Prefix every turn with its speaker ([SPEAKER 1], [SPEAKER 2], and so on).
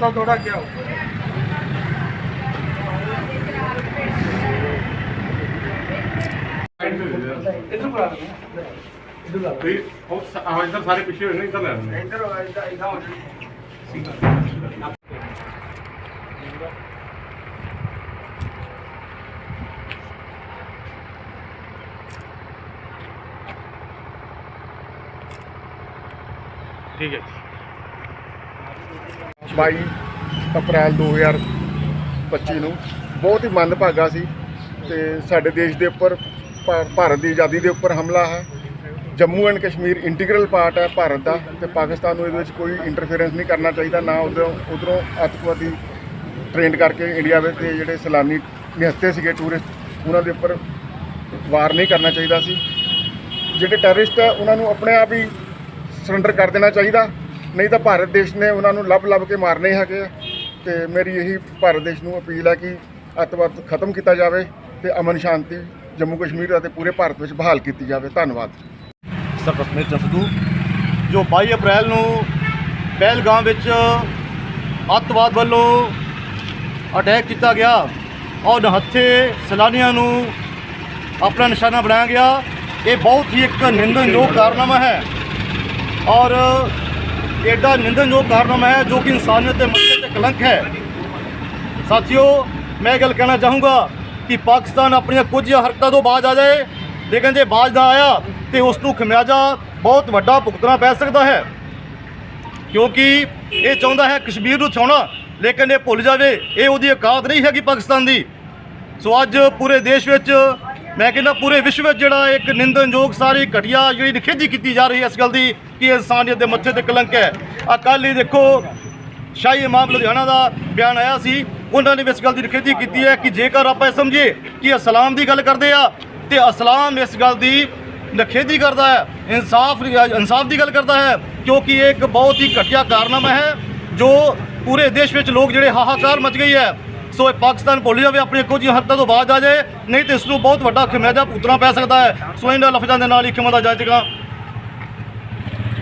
[SPEAKER 1] सब थोड़ा क्या हो इधर बुला रहे हैं इधर बुला
[SPEAKER 2] ਤੇ ਉਹ ਸ- ਆਹ ਇੱਧਰ ਸਾਰੇ ਪਿੱਛੇ ਹੋਏ ਨੇ ਇੱਧਰ ਲੈ ਲੈਣੇ
[SPEAKER 1] इधर इधर इधर हो
[SPEAKER 2] ਠੀਕ ਹੈ
[SPEAKER 3] 22 ਅਪ੍ਰੈਲ 2025 ਨੂੰ। ਬਹੁਤ ਹੀ ਮੰਦਭਾਗਾ ਸੀ ਤੇ ਸਾਡੇ ਦੇਸ਼ ਦੇ ਉੱਪਰ, ਭਾ- ਭਾਰਤ ਦੀ ਆਜ਼ਾਦੀ ਦੇ ਉੱਪਰ ਹਮਲਾ ਹੈ। Jammu and Kashmir integral part ਹੈ ਭਾਰਤ ਦਾ ਤੇ ਪਾਕਿਸਤਾਨ ਨੂੰ ਇਹਦੇ ਵਿੱਚ ਕੋਈ ਇੰਟਰਫੇਰੈਂਸ ਨਹੀਂ ਕਰਨਾ ਚਾਹੀਦਾ, ਨਾ ਉਧਰੋਂ ਉਧਰੋਂ ਅੱਤਵਾਦੀ ਟ੍ਰੇਨਡ ਕਰਕੇ ਇੰਡੀਆ ਵਿੱਚ ਤੇ ਜਿਹੜੇ ਸੈਲਾਨੀ ਨਿਹੱਥੇ ਸੀਗੇ ਟੂਰਿਸਟ ਉਹਨਾਂ ਦੇ ਉੱਪਰ ਵਾਰ ਨਹੀਂ ਕਰਨਾ ਚਾਹੀਦਾ ਸੀ। ਜਿਹੜੇ ਟੈਰਰਿਸਟ ਹੈ, ਉਹਨਾਂ ਨੂੰ ਆਪਣੇ ਆਪ ਹੀ ਸਰੈਂਡਰ ਕਰ ਦੇਣਾ ਚਾਹੀਦਾ। ਨਹੀਂ ਤਾਂ ਭਾਰਤ ਦੇਸ਼ ਨੇ ਉਹਨਾਂ ਨੂੰ ਲੱਭ ਲੱਭ ਕੇ ਮਾਰਨੇ ਹੈਗੇ ਆ ਤੇ ਮੇਰੀ ਇਹੀ ਭਾਰਤ ਦੇਸ਼ ਨੂੰ ਅਪੀਲ ਹੈ ਕਿ ਅੱਤਵਾਦ ਖਤਮ ਕੀਤਾ ਜਾਵੇ ਤੇ ਅਮਨ ਸ਼ਾਂਤੀ ਜੰਮੂ ਕਸ਼ਮੀਰ ਅਤੇ ਪੂਰੇ ਭਾਰਤ ਵਿੱਚ ਬਹਾਲ ਕੀਤੀ ਜਾਵੇ। ਧੰਨਵਾਦ।
[SPEAKER 4] ਸਰਪ੍ਰਸਤ ਜਸਦੂ ਜੋ 22 ਅਪ੍ਰੈਲ ਨੂੰ ਪਹਿਲਗਾਮ ਵਿੱਚ ਅੱਤਵਾਦ ਵੱਲੋਂ ਅਟੈਕ ਕੀਤਾ ਗਿਆ ਔਰ ਹੱਥੇ ਸੈਲਾਨੀਆਂ ਨੂੰ ਆਪਣਾ ਨਿਸ਼ਾਨਾ ਬਣਾਇਆ ਗਿਆ, ਇਹ ਬਹੁਤ ਹੀ ਇੱਕ ਨਿੰਦਨਯੋਗ ਕਾਰਨਾਮਾ ਹੈ। ਔਰ ਐਡਾ ਨਿੰਦਣਯੋਗ ਕਾਰਨਾਮਾ ਹੈ ਜੋ ਕਿ ਇਨਸਾਨੀਅਤ ਦੇ ਮੱਥੇ ਤੇ ਕਲੰਕ ਹੈ। ਸਾਥੀਓ, ਮੈਂ ਇਹ ਗੱਲ ਕਹਿਣਾ ਚਾਹੂੰਗਾ ਕਿ ਪਾਕਿਸਤਾਨ ਆਪਣੀਆਂ ਕੁਝ ਹਰਕਤਾਂ ਤੋਂ ਬਾਜ਼ ਆ ਜਾਏ ਲੇਕਿਨ ਜੇ ਬਾਜ਼ ਨਾ ਆਇਆ, ਤੇ ਉਸ ਨੂੰ ਖਮਿਆਜਾ ਬਹੁਤ ਵੱਡਾ ਭੁਗਤਣਾ ਪੈ ਸਕਦਾ ਹੈ। ਕਿਉਂਕਿ ਇਹ ਚਾਹੁੰਦਾ ਹੈ ਕਸ਼ਮੀਰ ਨੂੰ ਛਾਉਣਾ ਲੇਕਿਨ ਇਹ ਭੁੱਲ ਜਾਵੇ, ਇਹ ਉਹਦੀ ਔਕਾਤ ਨਹੀਂ ਹੈਗੀ ਪਾਕਿਸਤਾਨ ਦੀ। ਸੋ ਅੱਜ ਪੂਰੇ ਦੇਸ਼ ਵਿੱਚ ਮੈਂ ਕਹਿੰਦਾ ਪੂਰੇ ਵਿਸ਼ਵ ਵਿੱਚ ਜਿਹੜਾ ਇੱਕ ਨਿੰਦਨਯੋਗ ਸਾਰੀ ਘਟੀਆ ਜਿਹੜੀ ਨਿਖੇਧੀ ਕੀਤੀ ਜਾ ਰਹੀ ਹੈ ਇਸ ਗੱਲ ਦੀ ਕਿ ਇਨਸਾਨੀਅਤ ਦੇ ਮੱਥੇ ਤੇ ਕਲੰਕ ਹੈ। ਆ ਕੱਲ੍ਹ ਹੀ ਦੇਖੋ, ਸ਼ਾਹੀ ਇਮਾਮ ਲੁਧਿਆਣਾ ਦਾ ਬਿਆਨ ਆਇਆ ਸੀ, ਉਹਨਾਂ ਨੇ ਵੀ ਇਸ ਗੱਲ ਦੀ ਨਿਖੇਧੀ ਕੀਤੀ ਹੈ ਕਿ ਜੇਕਰ ਆਪਾਂ ਇਹ ਸਮਝੀਏ ਕਿ ਇਸਲਾਮ ਦੀ ਗੱਲ ਕਰਦੇ ਆ, ਤੇ ਇਸਲਾਮ ਇਸ ਗੱਲ ਦੀ ਨਿਖੇਧੀ ਕਰਦਾ ਹੈ, ਇਨਸਾਫ ਇਨਸਾਫ ਦੀ ਗੱਲ ਕਰਦਾ ਹੈ, ਕਿਉਂਕਿ ਇਹ ਇੱਕ ਬਹੁਤ ਹੀ ਘਟੀਆ ਕਾਰਨਾਮਾ ਹੈ, ਜੋ ਪੂਰੇ ਦੇਸ਼ ਵਿੱਚ ਲੋਕ ਜਿਹੜੇ ਹਾਹਾਕਾਰ ਮਚ ਗਈ ਹੈ। ਸੋ ਇਹ ਪਾਕਿਸਤਾਨ ਭੁੱਲ ਜਾਵੇ, ਆਪਣੀ ਕੁਝ ਹੱਦਾਂ ਤੋਂ ਬਾਅਦ ਆ ਜਾਏ। ਨਹੀਂ ਤੇ ਇਸ ਨੂੰ ਬਹੁਤ ਵੱਡਾ ਖਮਿਆਜਾ ਭੁਗਤਣਾ ਪੈ ਸਕਦਾ ਹੈ। ਸੋ ਇਹਨਾਂ ਲਫ਼ਜ਼ਾਂ ਦੇ ਨਾਲ ਹੀ ਖਿਮਾ ਦਾ ਜਾਇਜ਼ਗਾ